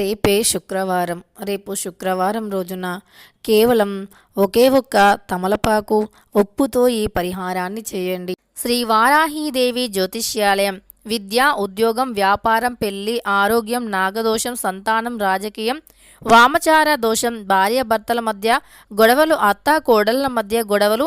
రేపే శుక్రవారం. రేపు శుక్రవారం రోజున కేవలం ఒకే ఒక్క తమలపాకు ఉప్పుతో ఈ పరిహారాన్ని చేయండి. శ్రీ వారాహీదేవి జ్యోతిష్యాలయం విద్య ఉద్యోగం వ్యాపారం పెళ్ళి ఆరోగ్యం నాగదోషం సంతానం రాజకీయం వామచార దోషం భార్య భర్తల మధ్య గొడవలు అత్త కోడళ్ళ మధ్య గొడవలు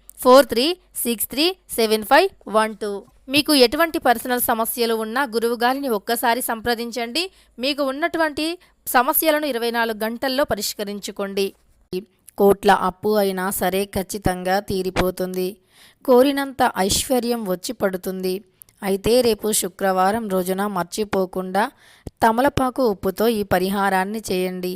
four three six three seven five one two. మీకు ఎటువంటి పర్సనల్ సమస్యలు ఉన్నా గురువు గారిని ఒక్కసారి సంప్రదించండి. మీకు ఉన్నటువంటి సమస్యలను ఇరవై నాలుగు గంటల్లో పరిష్కరించుకోండి. కోట్ల అప్పు అయినా సరే ఖచ్చితంగా తీరిపోతుంది. కోరినంత ఐశ్వర్యం వచ్చి పడుతుంది. అయితే రేపు శుక్రవారం రోజున మర్చిపోకుండా తమలపాకు ఉప్పుతో ఈ పరిహారాన్ని చేయండి.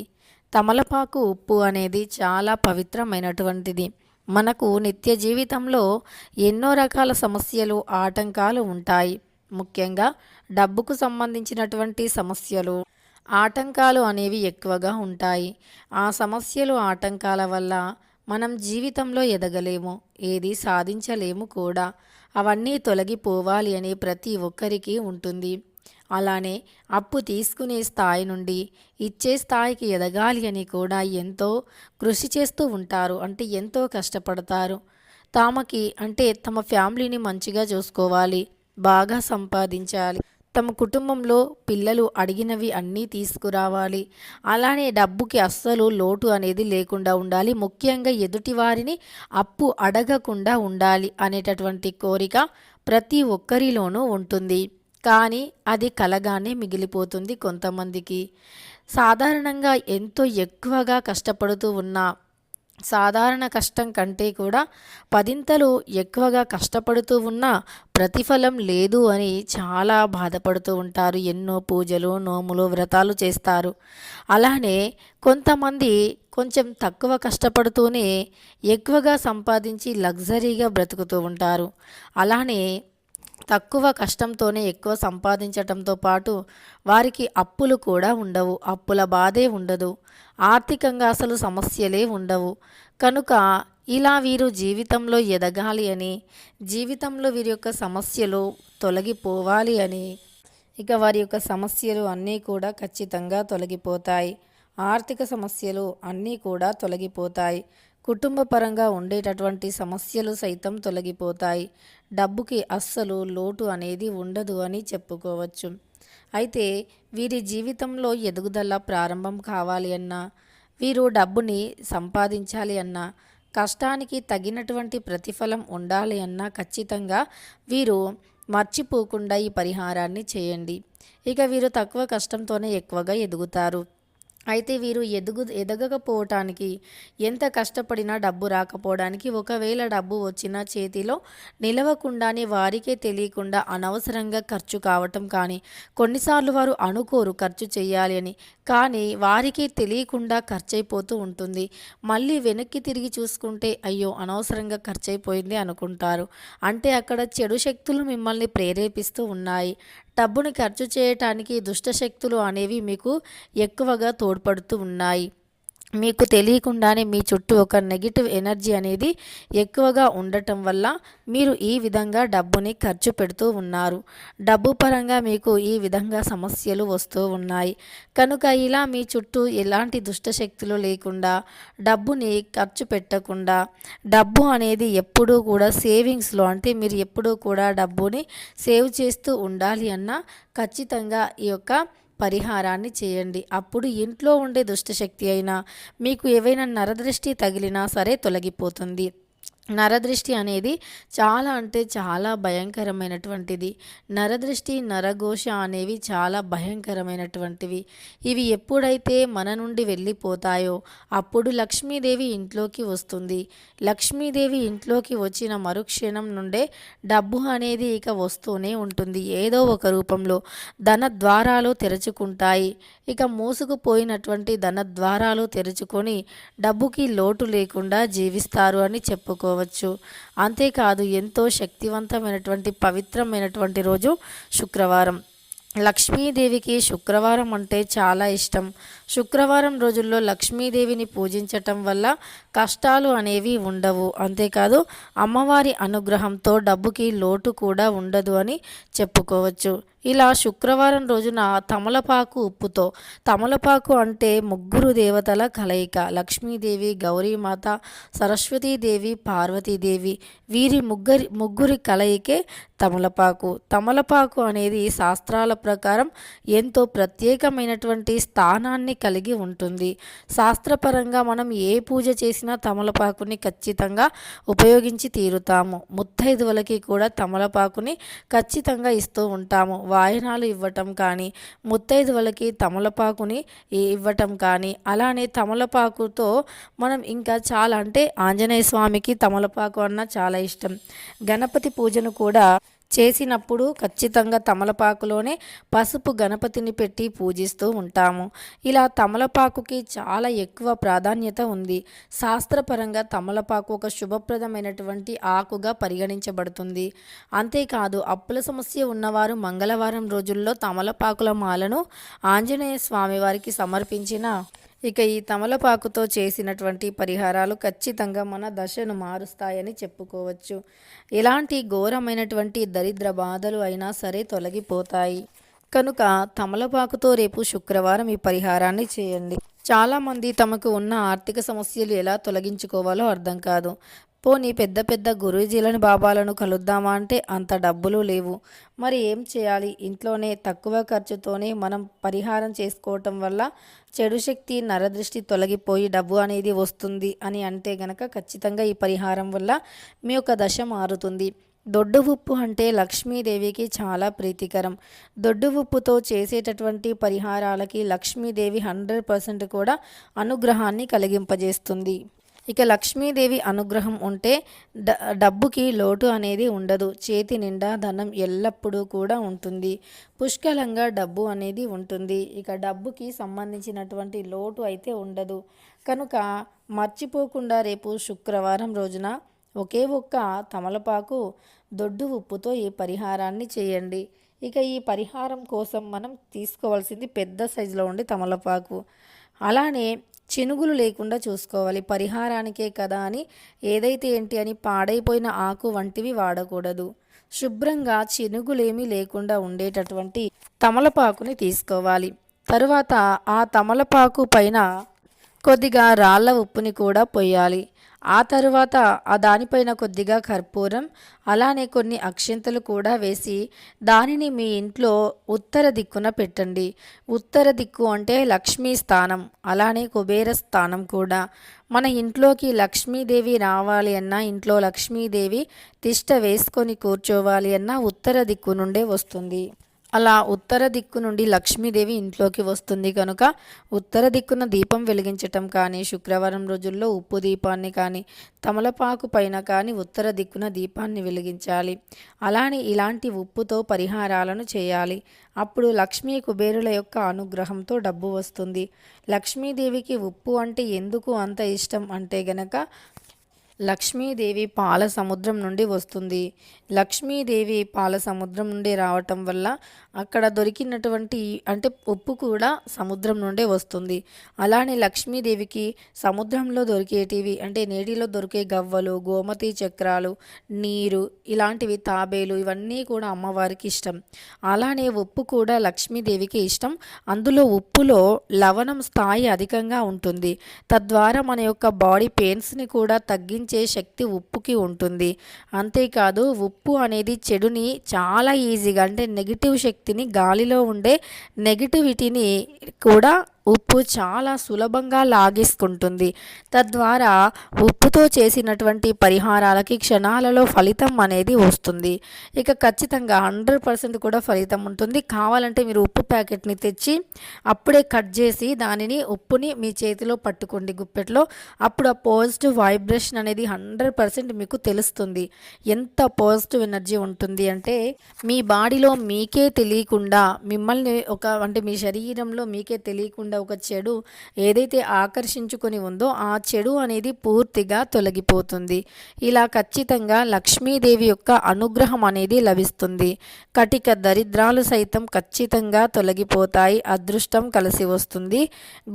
తమలపాకు ఉప్పు అనేది చాలా పవిత్రమైనటువంటిది. మనకు నిత్య జీవితంలో ఎన్నో రకాల సమస్యలు ఆటంకాలు ఉంటాయి. ముఖ్యంగా డబ్బుకు సంబంధించినటువంటి సమస్యలు ఆటంకాలు అనేవి ఎక్కువగా ఉంటాయి. ఆ సమస్యలు ఆటంకాల వల్ల మనం జీవితంలో ఎదగలేము ఏది సాధించలేము కూడా. అవన్నీ తొలగిపోవాలి అని ప్రతి ఒక్కరికి ఉంటుంది. అలానే అప్పు తీసుకునే స్థాయి నుండి ఇచ్చే స్థాయికి ఎదగాలి అని కూడా ఎంతో కృషి చేస్తూ ఉంటారు. అంటే ఎంతో కష్టపడతారు. తామకి అంటే తమ ఫ్యామిలీని మంచిగా చూసుకోవాలి. బాగా సంపాదించాలి. తమ కుటుంబంలో పిల్లలు అడిగినవి అన్నీ తీసుకురావాలి. అలానే డబ్బుకి అస్సలు లోటు అనేది లేకుండా ఉండాలి. ముఖ్యంగా ఎదుటి వారిని అప్పు అడగకుండా ఉండాలి అనేటటువంటి కోరిక ప్రతి ఒక్కరిలోనూ ఉంటుంది. కానీ అది కలగానే మిగిలిపోతుంది కొంతమందికి. సాధారణంగా ఎంతో ఎక్కువగా కష్టపడుతూ ఉన్నా సాధారణ కష్టం కంటే కూడా పదింతలు ఎక్కువగా కష్టపడుతూ ఉన్నా ప్రతిఫలం లేదు అని చాలా బాధపడుతూ ఉంటారు. ఎన్నో పూజలు నోములు వ్రతాలు చేస్తారు. అలానే కొంతమంది కొంచెం తక్కువ కష్టపడుతూనే ఎక్కువగా సంపాదించి లగ్జరీగా బ్రతుకుతూ ఉంటారు. అలానే తక్కువ కష్టంతోనే ఎక్కువ సంపాదించటంతో పాటు వారికి అప్పులు కూడా ఉండవు. అప్పుల బాధే ఉండదు. ఆర్థికంగా అసలు సమస్యలే ఉండవు. కనుక ఇలా వీరు జీవితంలో ఎదగాలి అని జీవితంలో వీరి యొక్క సమస్యలు తొలగిపోవాలి అని ఇక వారి యొక్క సమస్యలు అన్నీ కూడా ఖచ్చితంగా తొలగిపోతాయి. ఆర్థిక సమస్యలు అన్నీ కూడా తొలగిపోతాయి. కుటుంబపరంగా ఉండేటటువంటి సమస్యలు సైతం తొలగిపోతాయి. డబ్బుకి అస్సలు లోటు అనేది ఉండదు అని చెప్పుకోవచ్చు. అయితే వీరి జీవితంలో ఎదుగుదల ప్రారంభం కావాలి అన్నా వీరు డబ్బుని సంపాదించాలి అన్నా కష్టానికి తగినటువంటి ప్రతిఫలం ఉండాలి అన్నా ఖచ్చితంగా వీరు మర్చిపోకుండా ఈ పరిహారాన్ని చేయండి. ఇక వీరు తక్కువ కష్టంతోనే ఎక్కువగా ఎదుగుతారు. అయితే వీరు ఎదుగు ఎదగకపోవటానికి ఎంత కష్టపడినా డబ్బు రాకపోవడానికి ఒకవేళ డబ్బు వచ్చిన చేతిలో నిలవకుండానే వారికే తెలియకుండా అనవసరంగా ఖర్చు కావటం కానీ కొన్నిసార్లు వారు అనుకోరు ఖర్చు చేయాలి అని. కానీ వారికి తెలియకుండా ఖర్చు అయిపోతూ ఉంటుంది. మళ్ళీ వెనక్కి తిరిగి చూసుకుంటే అయ్యో అనవసరంగా ఖర్చు అయిపోయింది అనుకుంటారు. అంటే అక్కడ చెడు శక్తులు మిమ్మల్ని ప్రేరేపిస్తూ ఉన్నాయి. డబ్బుని ఖర్చు చేయటానికి దుష్టశక్తులు అనేవి మీకు ఎక్కువగా తోడ్పడుతూ ఉన్నాయి. మీకు తెలియకుండానే మీ చుట్టూ ఒక నెగిటివ్ ఎనర్జీ అనేది ఎక్కువగా ఉండటం వల్ల మీరు ఈ విధంగా డబ్బుని ఖర్చు పెడుతూ ఉన్నారు. డబ్బు పరంగా మీకు ఈ విధంగా సమస్యలు వస్తూ ఉన్నాయి. కనుక ఇలా మీ చుట్టూ ఎలాంటి దుష్టశక్తులు లేకుండా డబ్బుని ఖర్చు పెట్టకుండా డబ్బు అనేది ఎప్పుడూ కూడా సేవింగ్స్లో అంటే మీరు ఎప్పుడూ కూడా డబ్బుని సేవ్ చేస్తూ ఉండాలి అన్న ఖచ్చితంగా ఈ యొక్క పరిహారాన్ని చేయండి. అప్పుడు ఇంట్లో ఉండే దుష్టశక్తి అయినా మీకు ఏవైనా నరదృష్టి తగిలినా సరే తొలగిపోతుంది. నరదృష్టి అనేది చాలా అంటే చాలా భయంకరమైనటువంటిది. నరదృష్టి నరఘోష అనేవి చాలా భయంకరమైనటువంటివి. ఇవి ఎప్పుడైతే మన నుండి వెళ్ళిపోతాయో అప్పుడు లక్ష్మీదేవి ఇంట్లోకి వస్తుంది. లక్ష్మీదేవి ఇంట్లోకి వచ్చిన మరుక్షణం నుండే డబ్బు అనేది ఇక వస్తూనే ఉంటుంది. ఏదో ఒక రూపంలో ధన ద్వారాలు తెరుచుకుంటాయి. ఇక మూసుకుపోయినటువంటి ధన ద్వారాలు తెరుచుకొని డబ్బుకి లోటు లేకుండా జీవిస్తారు అని చెప్పుకో చేసుకోవచ్చు. అంతేకాదు ఎంతో శక్తివంతమైనటువంటి పవిత్రమైనటువంటి రోజు శుక్రవారం. లక్ష్మీదేవికి శుక్రవారం అంటే చాలా ఇష్టం. శుక్రవారం రోజుల్లో లక్ష్మీదేవిని పూజించటం వల్ల కష్టాలు అనేవి ఉండవు. అంతేకాదు అమ్మవారి అనుగ్రహంతో డబ్బుకి లోటు కూడా ఉండదు అని చెప్పుకోవచ్చు. ఇలా శుక్రవారం రోజున తమలపాకు ఉప్పుతో తమలపాకు అంటే ముగ్గురు దేవతల కలయిక. లక్ష్మీదేవి గౌరీమాత సరస్వతీదేవి పార్వతీదేవి. వీరి ముగ్గురి ముగ్గురి కలయికే తమలపాకు. తమలపాకు అనేది శాస్త్రాల ప్రకారం ఎంతో ప్రత్యేకమైనటువంటి స్థానాన్ని కలిగి ఉంటుంది. శాస్త్రపరంగా మనం ఏ పూజ చేసిన తమలపాకుని ఖచ్చితంగా ఉపయోగించి తీరుతాము. ముత్తైదువులకి కూడా తమలపాకుని ఖచ్చితంగా ఇస్తూ ఉంటాము. వాయనాలు ఇవ్వటం కానీ ముత్తైదువులకి తమలపాకుని ఇవ్వటం కానీ అలానే తమలపాకుతో మనం ఇంకా చాలా అంటే ఆంజనేయ స్వామికి తమలపాకు అన్న చాలా ఇష్టం. గణపతి పూజను కూడా చేసినప్పుడు ఖచ్చితంగా తమలపాకులోనే పసుపు గణపతిని పెట్టి పూజిస్తూ ఉంటాము. ఇలా తమలపాకుకి చాలా ఎక్కువ ప్రాధాన్యత ఉంది. శాస్త్రపరంగా తమలపాకు ఒక శుభప్రదమైనటువంటి ఆకుగా పరిగణించబడుతుంది. అంతేకాదు అప్పుల సమస్య ఉన్నవారు మంగళవారం రోజుల్లో తమలపాకుల మాలను ఆంజనేయ స్వామి వారికి సమర్పించిన ఇక ఈ తమలపాకుతో చేసినటువంటి పరిహారాలు ఖచ్చితంగా మన దశను మారుస్తాయని చెప్పుకోవచ్చు. ఎలాంటి ఘోరమైనటువంటి దరిద్ర బాధలు అయినా సరే తొలగిపోతాయి. కనుక తమలపాకుతో రేపు శుక్రవారం ఈ పరిహారాన్ని చేయండి. చాలామంది తమకు ఉన్న ఆర్థిక సమస్యలు ఎలా తొలగించుకోవాలో అర్థం కాదు. పోనీ పెద్ద పెద్ద గురూజీలను బాబాలను కలుద్దామా అంటే అంత డబ్బులు లేవు. మరి ఏం చేయాలి? ఇంట్లోనే తక్కువ ఖర్చుతోనే మనం పరిహారం చేసుకోవటం వల్ల చెడు శక్తి నరదృష్టి తొలగిపోయి డబ్బు అనేది వస్తుంది అని అంటే గనక ఖచ్చితంగా ఈ పరిహారం వల్ల మీ యొక్క దశ మారుతుంది. దొడ్డు ఉప్పు అంటే లక్ష్మీదేవికి చాలా ప్రీతికరం. దొడ్డు ఉప్పుతో చేసేటటువంటి పరిహారాలకి లక్ష్మీదేవి హండ్రెడ్ పర్సెంట్ కూడా అనుగ్రహాన్ని కలిగింపజేస్తుంది. ఇక లక్ష్మీదేవి అనుగ్రహం ఉంటే డ డబ్బుకి లోటు అనేది ఉండదు. చేతి నిండా ధనం ఎల్లప్పుడూ కూడా ఉంటుంది. పుష్కలంగా డబ్బు అనేది ఉంటుంది. ఇక డబ్బుకి సంబంధించినటువంటి లోటు అయితే ఉండదు. కనుక మర్చిపోకుండా రేపు శుక్రవారం రోజున ఒకే ఒక్క తమలపాకు దొడ్డు ఉప్పుతో ఈ పరిహారాన్ని చేయండి. ఇక ఈ పరిహారం కోసం మనం తీసుకోవాల్సింది పెద్ద సైజులో ఉండే తమలపాకు. అలానే చినుగులు లేకుండా చూసుకోవాలి. పరిహారానికే కదా అని ఏదైతే ఏంటి అని పాడైపోయిన ఆకు వంటివి వాడకూడదు. శుభ్రంగా చినుగులేమీ లేకుండా ఉండేటటువంటి తమలపాకుని తీసుకోవాలి. తరువాత ఆ తమలపాకు పైన కొద్దిగా రాళ్ళ ఉప్పుని కూడా పోయాలి. ఆ తరువాత ఆ దానిపైన కొద్దిగా కర్పూరం అలానే కొన్ని అక్షింతలు కూడా వేసి దానిని మీ ఇంట్లో ఉత్తర దిక్కున పెట్టండి. ఉత్తర దిక్కు అంటే లక్ష్మీ స్థానం అలానే కుబేర స్థానం కూడా. మన ఇంట్లోకి లక్ష్మీదేవి రావాలి అన్నా ఇంట్లో లక్ష్మీదేవి తిష్ట వేసుకొని కూర్చోవాలి అన్నా ఉత్తర దిక్కు నుండే వస్తుంది. అలా ఉత్తర దిక్కు నుండి లక్ష్మీదేవి ఇంట్లోకి వస్తుంది కనుక ఉత్తర దిక్కున దీపం వెలిగించటం కానీ శుక్రవారం రోజుల్లో ఉప్పు దీపాన్ని కానీ తమలపాకు పైన కానీ ఉత్తర దిక్కున దీపాన్ని వెలిగించాలి. అలానే ఇలాంటి ఉప్పుతో పరిహారాలను చేయాలి. అప్పుడు లక్ష్మీ కుబేరుల యొక్క అనుగ్రహంతో డబ్బు వస్తుంది. లక్ష్మీదేవికి ఉప్పు అంటే ఎందుకు అంత ఇష్టం అంటే గనక లక్ష్మీదేవి పాల సముద్రం నుండి వస్తుంది. లక్ష్మీదేవి పాల సముద్రం నుండి రావటం వల్ల అక్కడ దొరికినటువంటి అంటే ఉప్పు కూడా సముద్రం నుండే వస్తుంది. అలానే లక్ష్మీదేవికి సముద్రంలో దొరికేటివి అంటే నీటిలో దొరికే గవ్వలు గోమతి చక్రాలు నీరు ఇలాంటివి తాబేలు ఇవన్నీ కూడా అమ్మవారికి ఇష్టం. అలానే ఉప్పు కూడా లక్ష్మీదేవికి ఇష్టం. అందులో ఉప్పులో లవణం స్థాయి అధికంగా ఉంటుంది. తద్వారా మన యొక్క బాడీ పెయిన్స్ని కూడా తగ్గించి శక్తి ఉప్పుకి ఉంటుంది. అంతేకాదు ఉప్పు అనేది చెడుని చాలా ఈజీగా అంటే నెగిటివ్ శక్తిని గాలిలో ఉండే నెగిటివిటీని కూడా ఉప్పు చాలా సులభంగా లాగేసుకుంటుంది. తద్వారా ఉప్పుతో చేసినటువంటి పరిహారాలకి క్షణాలలో ఫలితం అనేది వస్తుంది. ఇక ఖచ్చితంగా హండ్రెడ్ పర్సెంట్ కూడా ఫలితం ఉంటుంది. కావాలంటే మీరు ఉప్పు ప్యాకెట్ని తెచ్చి అప్పుడే కట్ చేసి దానిని ఉప్పుని మీ చేతిలో పట్టుకోండి గుప్పెట్లో. అప్పుడు ఆ పాజిటివ్ వైబ్రేషన్ అనేది హండ్రెడ్ పర్సెంట్ మీకు తెలుస్తుంది. ఎంత పాజిటివ్ ఎనర్జీ ఉంటుంది అంటే మీ బాడీలో మీకే తెలియకుండా మిమ్మల్ని ఒక అంటే మీ శరీరంలో మీకే తెలియకుండా ఉండే ఒక చెడు ఏదైతే ఆకర్షించుకొని ఉందో ఆ చెడు అనేది పూర్తిగా తొలగిపోతుంది. ఇలా ఖచ్చితంగా లక్ష్మీదేవి యొక్క అనుగ్రహం అనేది లభిస్తుంది. కటిక దరిద్రాలు సైతం ఖచ్చితంగా తొలగిపోతాయి. అదృష్టం కలిసి వస్తుంది.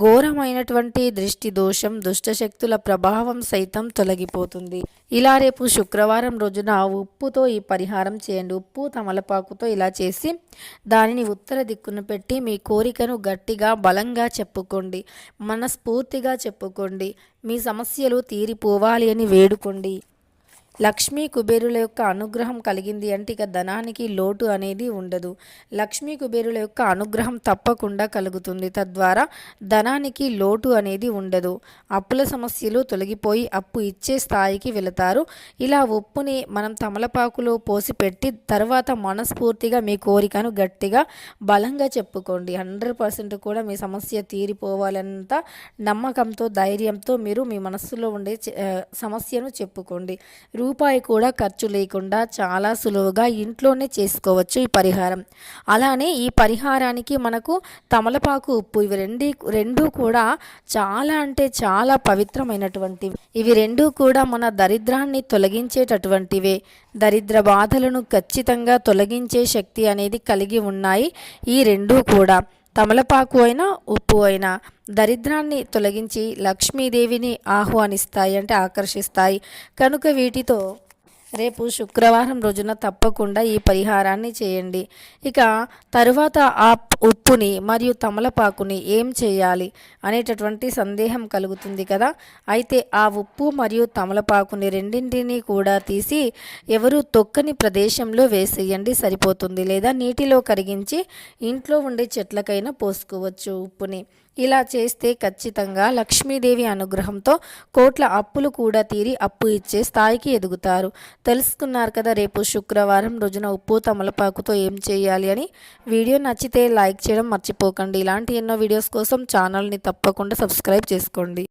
ఘోరమైనటువంటి దృష్టి దోషం దుష్టశక్తుల ప్రభావం సైతం తొలగిపోతుంది. ఇలా రేపు శుక్రవారం రోజున ఉప్పుతో ఈ పరిహారం చేయండి. ఉప్పు తమలపాకుతో ఇలా చేసి దానిని ఉత్తర దిక్కును పెట్టి మీ కోరికను గట్టిగా బలంగా చెప్పుకోండి మనస్ఫూర్తిగా చెప్పుకోండి మీ సమస్యలు తీరిపోవాలి అని వేడుకోండి. లక్ష్మీ కుబేరుల యొక్క అనుగ్రహం కలిగింది అంటే ఇక ధనానికి లోటు అనేది ఉండదు. లక్ష్మీ కుబేరుల యొక్క అనుగ్రహం తప్పకుండా కలుగుతుంది. తద్వారా ధనానికి లోటు అనేది ఉండదు. అప్పుల సమస్యలు తొలగిపోయి అప్పు ఇచ్చే స్థాయికి వెళతారు. ఇలా ఉప్పుని మనం తమలపాకులో పోసి పెట్టి తర్వాత మనస్ఫూర్తిగా మీ కోరికను గట్టిగా బలంగా చెప్పుకోండి. హండ్రెడ్ పర్సెంట్ కూడా మీ సమస్య తీరిపోవాలంత నమ్మకంతో ధైర్యంతో మీరు మీ మనస్సులో ఉండే సమస్యను చెప్పుకోండి. రూపాయి కూడా ఖర్చు లేకుండా చాలా సులువుగా ఇంట్లోనే చేసుకోవచ్చు ఈ పరిహారం. అలానే ఈ పరిహారానికి మనకు తమలపాకు ఉప్పు ఇవి రెండు రెండు కూడా చాలా అంటే చాలా పవిత్రమైనటువంటివి ఇవి రెండు కూడా మన దరిద్రాన్ని తొలగించేటటువంటివే. దరిద్ర బాధలను ఖచ్చితంగా తొలగించే శక్తి అనేది కలిగి ఉన్నాయి ఈ రెండూ కూడా. తమలపాకు అయినా ఉప్పు అయినా దరిద్రాన్ని తొలగించి లక్ష్మీదేవిని ఆహ్వానిస్తాయి అంటే ఆకర్షిస్తాయి. కనుక వీటితో రేపు శుక్రవారం రోజున తప్పకుండా ఈ పరిహారాన్ని చేయండి. ఇక తరువాత ఆ ఉప్పుని మరియు తమలపాకుని ఏం చేయాలి అనేటటువంటి సందేహం కలుగుతుంది కదా. అయితే ఆ ఉప్పు మరియు తమలపాకుని రెండింటిని కూడా తీసి ఎవరు తొక్కని ప్రదేశంలో వేసేయండి సరిపోతుంది. లేదా నీటిలో కరిగించి ఇంట్లో ఉండే చెట్లకైనా పోసుకోవచ్చు ఉప్పుని. ఇలా చేస్తే ఖచ్చితంగా లక్ష్మీదేవి అనుగ్రహంతో కోట్ల అప్పులు కూడా తీరి అప్పు ఇచ్చే స్థాయికి ఎదుగుతారు. తెలుసుకున్నారు కదా రేపు శుక్రవారం రోజున ఉప్పు తమలపాకుతో ఏం చేయాలి అని. వీడియో నచ్చితే లైక్ చేయడం మర్చిపోకండి. ఇలాంటి ఎన్నో వీడియోస్ కోసం ఛానల్ని తప్పకుండా సబ్స్క్రైబ్ చేసుకోండి.